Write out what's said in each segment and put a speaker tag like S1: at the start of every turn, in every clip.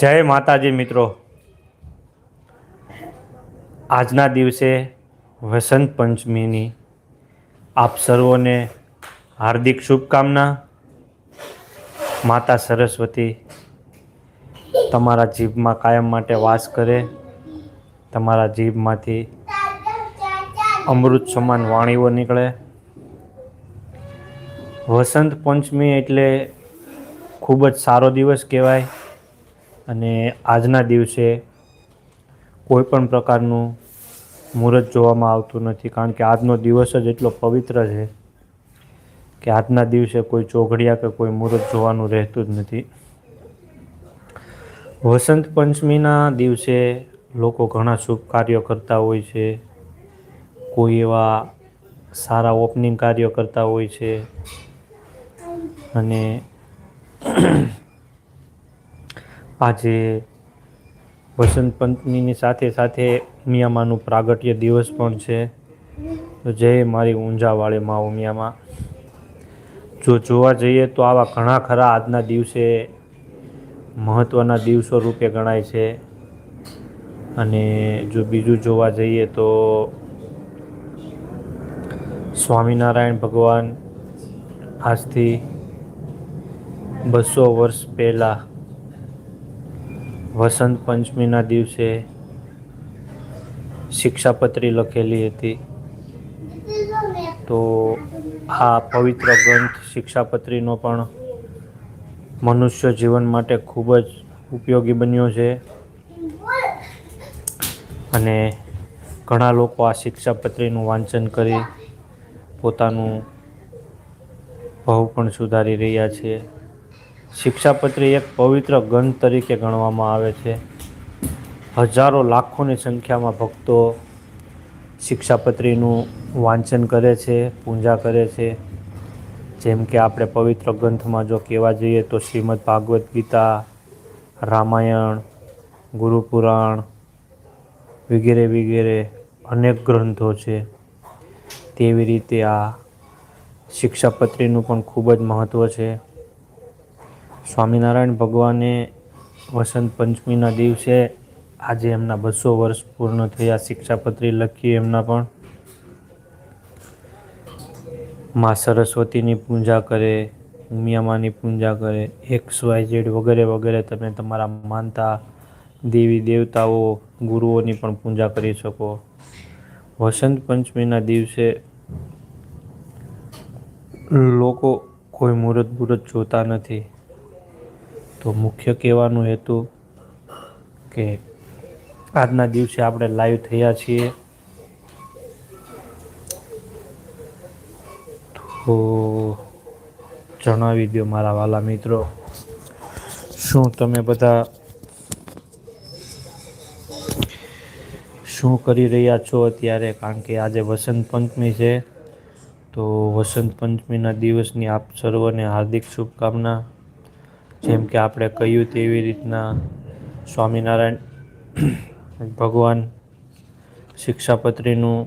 S1: જય માતાજી મિત્રો. આજના દિવસે વસંત પંચમીની આપ સર્વોને હાર્દિક શુભકામના. માતા સરસ્વતી તમારા જીભમાં કાયમ માટે વાસ કરે. તમારા જીભમાંથી અમૃત સમાન વાણીઓ નીકળે. વસંત પંચમી એટલે ખૂબ જ સારો દિવસ કહેવાય. અને આજના દિવસે કોઈ પણ પ્રકારનું મુહૂર્ત જોવામાં આવતું નથી, કારણ કે આજનો દિવસ જ એટલો પવિત્ર છે કે આજના દિવસે કોઈ ચોઘડિયા કે કોઈ મુહૂર્ત જોવાનું રહેતું જ નથી. વસંત પંચમીના દિવસે લોકો ઘણા શુભ કાર્યો કરતા હોય છે, કોઈ એવા સારા ઓપનિંગ કાર્યો કરતા હોય છે અને આજે વસંત પંચમીની સાથે સાથે ઉમિયામાનું પ્રાગટ્ય દિવસ પણ છે. તો જય મારી ઊંઝાવાળી મા ઉમિયામાં જો જોવા જઈએ તો આવા ઘણા ખરા આજના દિવસે મહત્ત્વના દિવસો રૂપે ગણાય છે. અને જો બીજું જોવા જઈએ તો સ્વામિનારાયણ ભગવાન આજથી બસો વર્ષ પહેલાં વસંત પંચમીના દિવસે શિક્ષાપત્રી લખેલી હતી. તો આ પવિત્ર ગ્રંથ શિક્ષાપત્રીનો પણ મનુષ્ય જીવન માટે ખૂબ જ ઉપયોગી બન્યો છે. અને ઘણા લોકો આ શિક્ષાપત્રીનું વાંચન કરી પોતાનું ભાવ પણ સુધારી રહ્યા છે. શિક્ષાપત્રી એક પવિત્ર ગ્રંથ તરીકે ગણવામાં આવે છે. હજારો લાખોની સંખ્યામાં ભક્તો શિક્ષાપત્રીનું વાંચન કરે છે, પૂજા કરે છે. જેમ કે આપણે પવિત્ર ગ્રંથમાં જો કહેવા જઈએ તો શ્રીમદ ભાગવદ્ ગીતા, રામાયણ, ગુરુપુરાણ વગેરે વગેરે અનેક ગ્રંથો છે. તેવી રીતે આ શિક્ષાપત્રીનું પણ ખૂબ જ મહત્ત્વ છે. સ્વામિનારાયણ ભગવાને વસંત પંચમીના દિવસે આજે એમના બસો વર્ષ પૂર્ણ થયા, શિક્ષાપત્રી લખી એમના પણ. મા સરસ્વતીની પૂજા કરે, ઉમિયામાની પૂજા કરે, એક્સ વાય ઝેડ વગેરે વગેરે તમે તમારા માનતા દેવી દેવતાઓ, ગુરુઓની પણ પૂજા કરી શકો. વસંત પંચમીના દિવસે લોકો કોઈ મુહૂર્ત મુહૂર્ત જોતા નથી. તો મુખ્ય કહેવાનું હેતુ કે આજના દિવસે આપણે લાઈવ થયા છીએ. તો જણાવી દો મારા વાલા મિત્રો, શું તમે બધા શું કરી રહ્યા છો અત્યારે? કારણ કે આજે વસંત પંચમી છે. તો વસંત પંચમીના દિવસની આપ સર્વને હાર્દિક શુભકામના. જેમ કે આપણે કહ્યું તેવી રીતના સ્વામિનારાયણ ભગવાન શિક્ષાપત્રીનું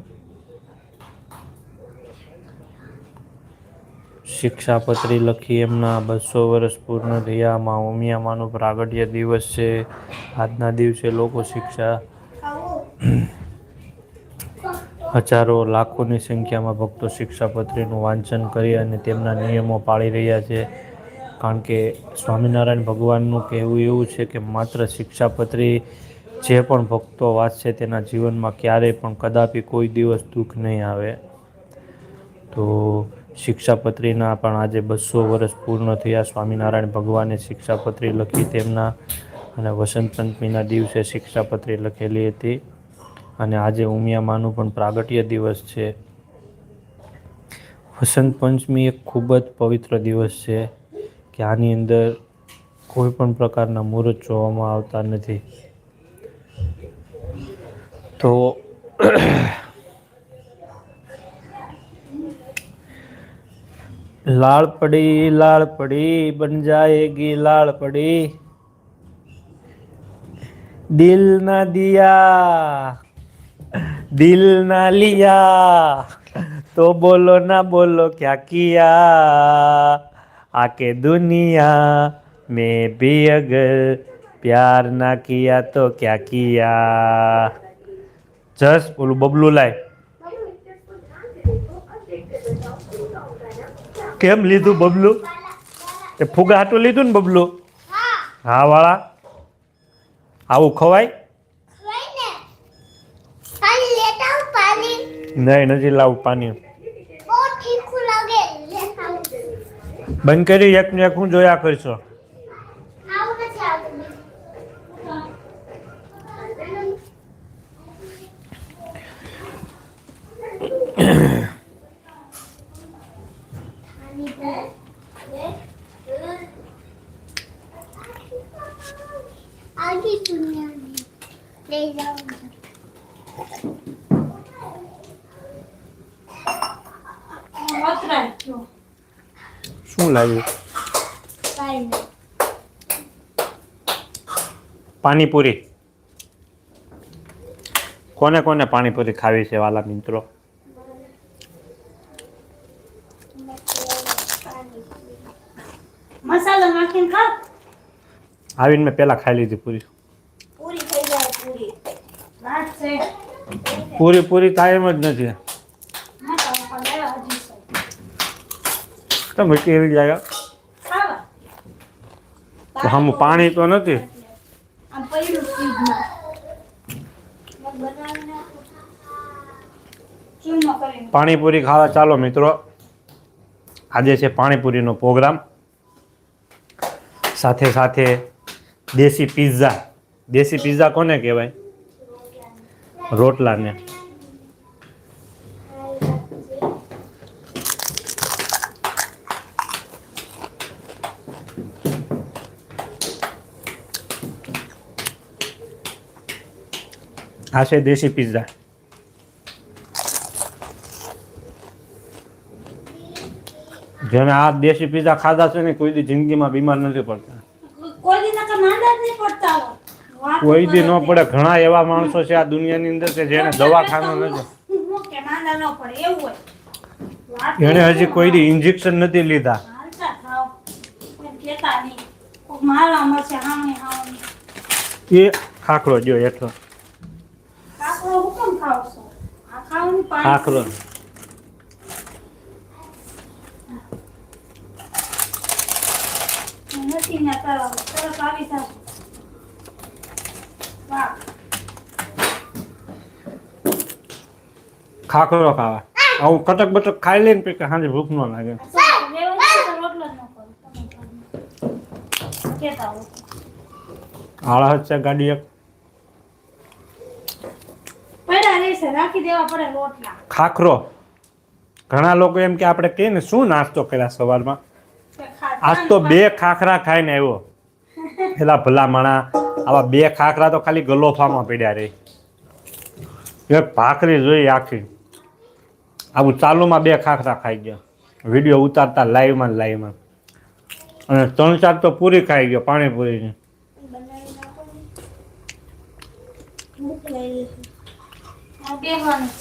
S1: શિક્ષાપત્રી લખી એમના બસો વર્ષ પૂર્ણ થયા. માં ઉમિયામાનું પ્રાગટ્ય દિવસ છે. આજના દિવસે લોકો શિક્ષા હજારો લાખોની સંખ્યામાં ભક્તો શિક્ષાપત્રીનું વાંચન કરી અને તેમના નિયમો પાળી રહ્યા છે. કારણ કે સ્વામિનારાયણ ભગવાનનું કહેવું એવું છે કે માત્ર શિક્ષાપત્રી જે પણ ભક્તો વાંચશે તેના જીવનમાં ક્યારેય પણ કદાપી કોઈ દિવસ દુઃખ નહીં આવે. તો શિક્ષાપત્રીના પણ આજે બસો વર્ષ પૂર્ણ થયા સ્વામિનારાયણ ભગવાને શિક્ષાપત્રી લખી તેમના અને વસંત પંચમીના દિવસે શિક્ષાપત્રી લખેલી હતી. અને આજે ઉમિયામાનું પણ પ્રાગટ્ય દિવસ છે. વસંત પંચમી એક ખૂબ જ પવિત્ર દિવસ છે. કે અંદર કોઈ પણ પ્રકારના મુહૂર્ત જોવામાં આવતા નથી. તો લાળ પડી લાળ પડી, બન જાએગી લાળ પડી. દિલ ના દિયા, દિલ ના લિયા. તો બોલો ના બોલો ક્યાં કિયા? આકે દુનિયા में भी अगर પ્યાર ના કિયા તો ક્યાં કિયા જસ ઓલું બબલું લાય કેમ લીધું બબલું તે ફુગા હાટું લીધું ને બબલું હા વાળા આવું ખવાય
S2: પાણી લેતા આવું પાણી
S1: નહીં નથી લાવું પાણી બંધ કરી એક ને એક હું જોયા કરશો.
S2: આવું નથી આવતું આખી દુનિયાની લઈ જાઉં
S1: શું લાવ્યું પાણીપુરી. કોને કોને પાણીપુરી ખાવી છે વાલા મિત્રો?
S3: મસાલો નાખીને ખાવ.
S1: આવીને મેં પહેલા ખાઈ લીધી પૂરી.
S3: પૂરી થઈ જાય પૂરી.
S1: પૂરી પૂરી કાયમ જ નથી
S3: મસાલો પણ લેવા હજી છે
S1: તમે કેવી જાય હમ પાણી તો નથી. પાણીપુરી ખાવા ચાલો મિત્રો. આજે છે પાણીપુરીનો પ્રોગ્રામ. સાથે સાથે દેશી પિઝા. દેશી પિઝા કોને કહેવાય? રોટલાને. આ છે દેશી પિઝા જેને આ દેશી પિઝા ખાધા છે ને કોઈ દી જિંદગીમાં બીમાર નથી પડતા.
S3: કોઈ દી
S1: ન પડે ઘણા એવા માણસો છે આ દુનિયાની અંદર કે જેને દવાખાનું નથી. એને હજી કોઈ દી ઇન્જેક્શન નથી લીધા. એ ખાખડો જો હેઠો.
S3: કાકડો હુકમ ખાવ છો આ ખાવાનું પાણી
S1: કાકરો
S3: નથી ને તરફ તરફ આવી જાવ વાહ.
S1: ખાખરો ખાવા. આવું કટક બટક ખાઈ લઈને પછી સાંજે ભૂખ ન લાગે.
S3: રોટલો જ ન કરો. તમે ખાલી. કહેતા હો.
S1: આળા છે ગાડી એક
S3: પડ્યા રહેશે રાખી દેવા પડે રોટલા
S1: ખાખરો. ઘણા લોકો એમ કે આપણે કહીએ ને શું નાસ્તો કર્યા સવારમાં? આજ તો બે ખાખરા ખાઈને આવ્યો. પેલા ભલા માણા આવા બે ખાખરા તો ખાલી ગલોફામાં પડ્યા રહી એક ભાખરી જોઈ આખી. આવું ચાલુમાં બે ખાખરા ખાઈ ગયા. વીડિયો ઉતારતા લાઈવમાં લાઈવમાં. અને ત્રણ ચાર તો પૂરી ખાઈ ગયો પાણીપુરીની.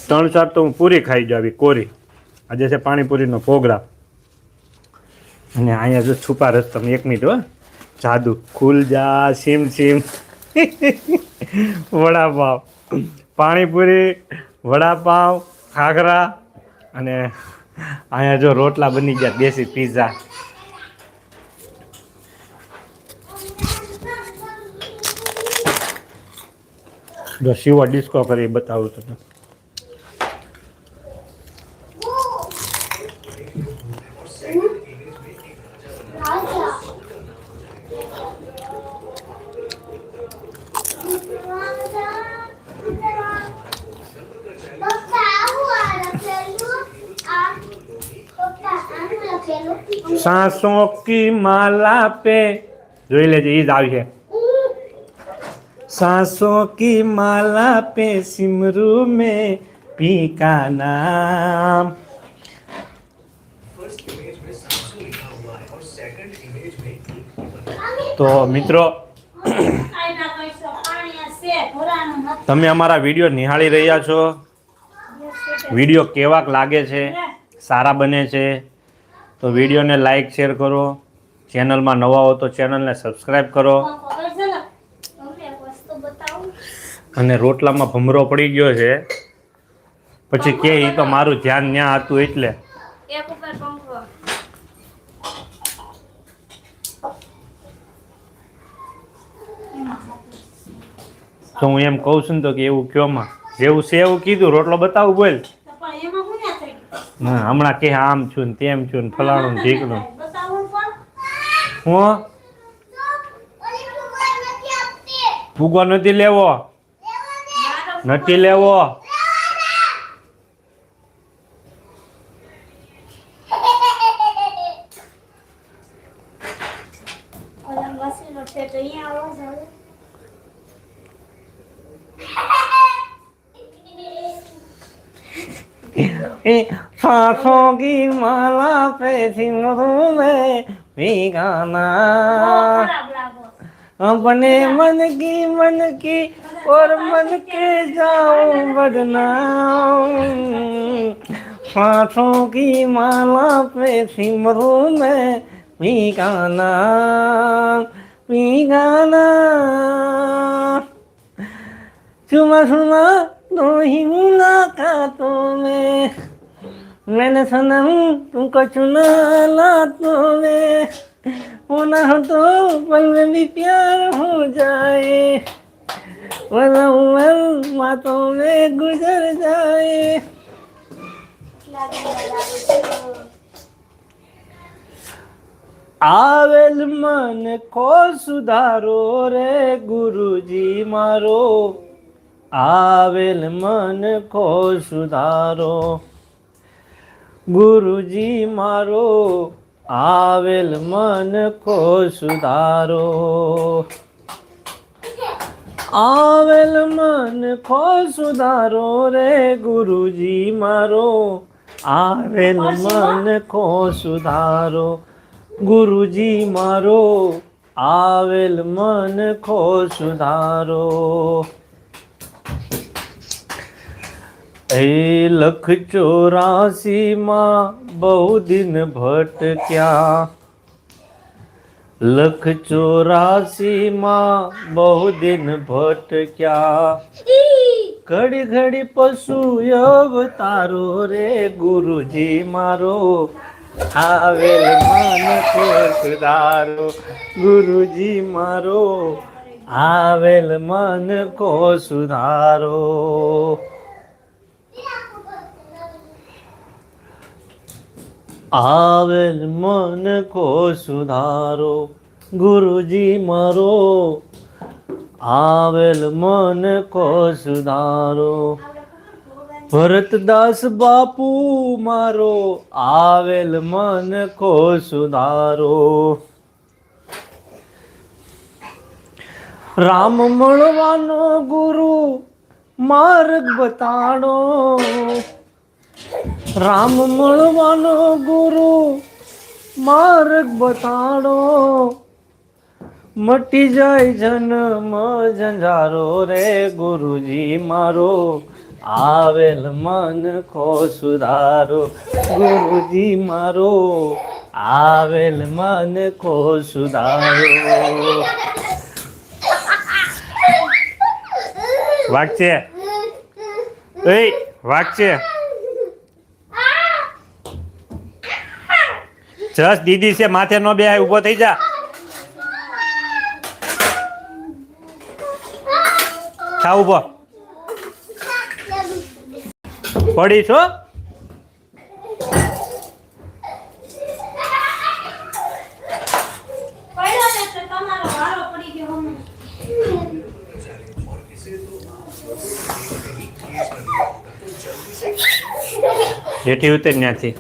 S1: ત્રણ ચાર તો હું પૂરી ખાઈ જાવી કોરી. આજે છે પાણીપુરીનો પ્રોગ્રામ અને અહીંયા જો છુપા રસ્તા એક મિનિટ હો, જાદુ. ખુલ જા સીમ સીમ. વડાપાવ. પાણીપુરી, વડાપાવ, ખાખરા. અને અહીંયા જો રોટલા બની ગયા, દેશી પીઝા જો શિવો ડિસ્કો કરી બતાવું તમને
S2: રાજા. પપ્પા, આવું આ લખેલું. આ. પપ્પા, આનું લખેલું.
S1: સાસો કી માલા પે જોઈ લેજે ઈ જ આવી છે सांसों की माला पे सिमरू में पी का नाम તો મિત્રો
S3: આયના કહીશો, પાણી આ છે, ભરાવાનું નથી.
S1: તમે અમારા વિડીયો નિહાળી રહ્યા છો વિડીયો કેવાક લાગે છે સારા બને છે તો વિડીયોને લાઈક શેર કરો ચેનલમાં નવા હો તો ચેનલને સબસ્ક્રાઈબ કરો
S3: પંખો કરશે ને?
S1: અને રોટલામાં ભમરો પડી ગયો છે. પછી કે એ તો મારું ધ્યાન ન્યા હતું એટલે. તો હું એમ કહું છું ને તો કે એવું કયોમાં જેવું છે એવું કીધું રોટલો બતાવું બોલ.
S3: તો પણ એમાં શું ના થઈ ગયું?
S1: હા હમણાં કે આમ છું ને તેમ છું ને ફલાણું ને ઢીકણું. હું? ભૂગો નથી લેવો. નથી લેવો
S3: ઓલા મશીનો છે તો અહીંયા અવાજ આવે
S1: सांसों की माला पे सिंदूर में भिगाना
S3: બહુ ખરાબ લાગો
S1: अपने मन की मन की और मन के जाओ बढ़ना सांसों की माला पे सिमरू में भिगाना भिगाना सुना सुना दो ही मुलाकातों में मैंने सनम तुमको चुना लातों में होना हो तो पल में भी प्यार हो जाए वरना उम्र बातों में गुजर जाए
S3: લાગે લાગે છે
S1: આવેલ મન કો સુધારો રે ગુરુજી મારો આવેલ મન કો સુધારો ગુરુજી મારો આવેલ મન કો સુધારો. આવેલ મન કો સુધારો રે ગુરુજી મારો. આવેલ મન કો સુધારો ગુરુજી મારો. આવેલ મન ખો સુધારો. એ લખ ચોરાસીમાં બહુ દિન ભટક્યા લખ ચોરાસીમાં બહુ દિન ભટક્યા ઘડી ઘડી પશુ અવતારો રે ગુરુજી મારો. આવેલ મન કો સુધારો ગુરુજી મારો. આવેલ મન કો સુધારો આવેલ મન કો સુધારો, ગુરુજી મારો. આવેલ મન કો સુધારો. ભરતદાસ બાપુ મારો. આવેલ મન કો સુધારો. રામ મળવાનો ગુરુ માર્ગ બતાડો. રામ મળવાનો ગુરુ, માર્ગ બતાડો. મટી જાય જન્મ જંજારો રે ગુરુજી મારો. આવેલ મન ખો સુધારો, ગુરુજી મારો. આવેલ મન ખો સુધારો. વાગશે એ વાગશે જસ દીદી છે માથે નો બે ઊભો થઈ જા. થા ઊભો પડી છો
S3: પડ્યો ને તો તમારો વારો પડી ગયો હમણાં.
S1: જેઠી ઉતર ત્યાંથી.